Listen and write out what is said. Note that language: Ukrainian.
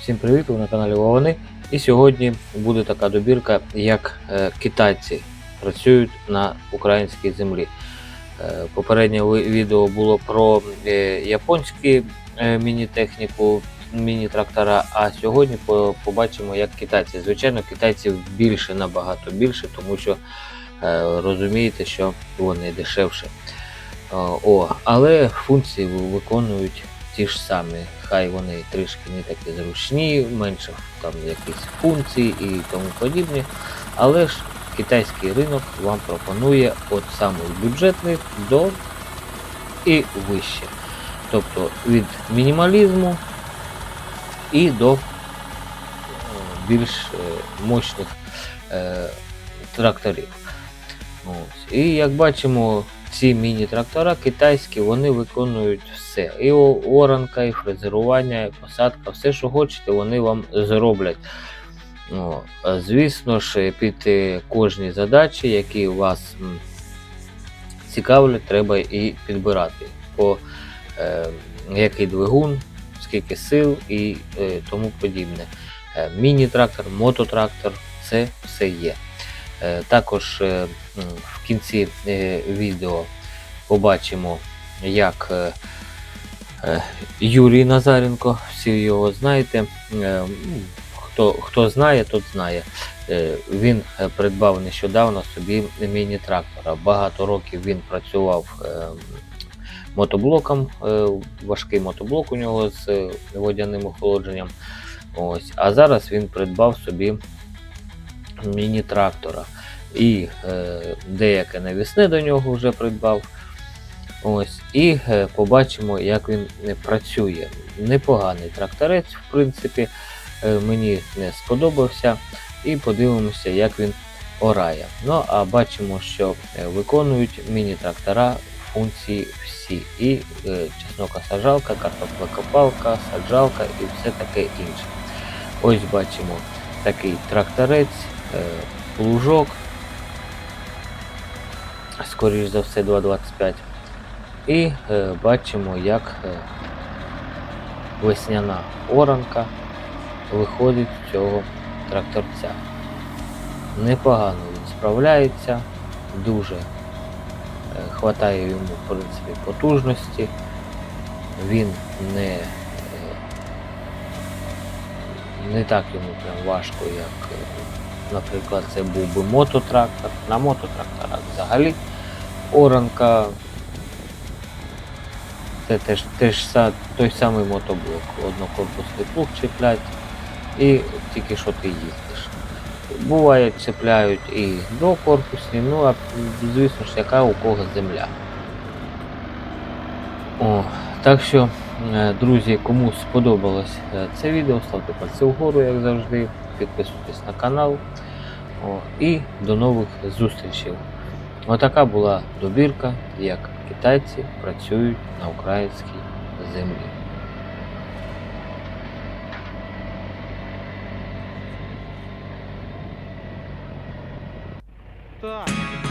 Всім привіт! Ви на каналі Вовани. І сьогодні буде така добірка, як е, китайці працюють на українській землі. Е, Попереднє відео було про е, японські е, міні-техніку, міні-трактора, а сьогодні по- побачимо, як китайці. Звичайно, китайців більше, набагато більше, тому що розумієте, що вони дешевше. О, але функції виконують ті ж самі. Хай вони трішки не такі зручні, менше там якісь функцій і тому подібне. Але ж китайський ринок вам пропонує от самих бюджетних до і вище. Тобто від мінімалізму і до е, більш е, мощних е, тракторів. Ось. І як бачимо, ці міні-трактора китайські вони виконують все. І оранка, і фрезерування, і посадка, все, що хочете, вони вам зроблять. А звісно ж, під е, кожні задачі, які вас цікавлять, треба і підбирати. По е, який двигун, скільки сил і е, тому подібне. Е, міні-трактор, мототрактор це все є. Е, Також е, в кінці е, відео побачимо, як Юрій Назаренко, всі його знаєте. Хто, хто знає, тот знає. Він придбав нещодавно собі міні-трактора. Багато років він працював мотоблоком, важкий мотоблок у нього з водяним охолодженням. Ось. А зараз він придбав собі міні-трактора. І е, деяке навісне до нього вже придбав. Ось. І е, побачимо, як він е, працює. Непоганий тракторець, в принципі, е, мені не сподобався. І подивимося, як він орає. Ну, а бачимо, що е, виконують міні-трактора функції всі. І е, чеснокосаджалка, картоплекопалка, саджалка і все таке інше. Ось бачимо такий тракторець, е, плужок, скоріш за все 2,25. І е, бачимо, як е, весняна оранка виходить з цього тракторця. Непогано він справляється, дуже е, хватає йому в принципі потужності. Він не, е, не так йому прям важко, як, е, наприклад, це був би мототрактор. На мототракторах взагалі оранка це теж, теж той самий мотоблок. Однокорпусний плуг чіплять і тільки що ти їздиш. Буває, чіпляють і докорпусні, ну а звісно ж, яка у кого земля. О, так що, друзі, кому сподобалось е, це відео, ставте пальці вгору, як завжди, підписуйтесь на канал. І до нових зустрічей. Отака була добірка, як китайці працюють на українській землі. Так.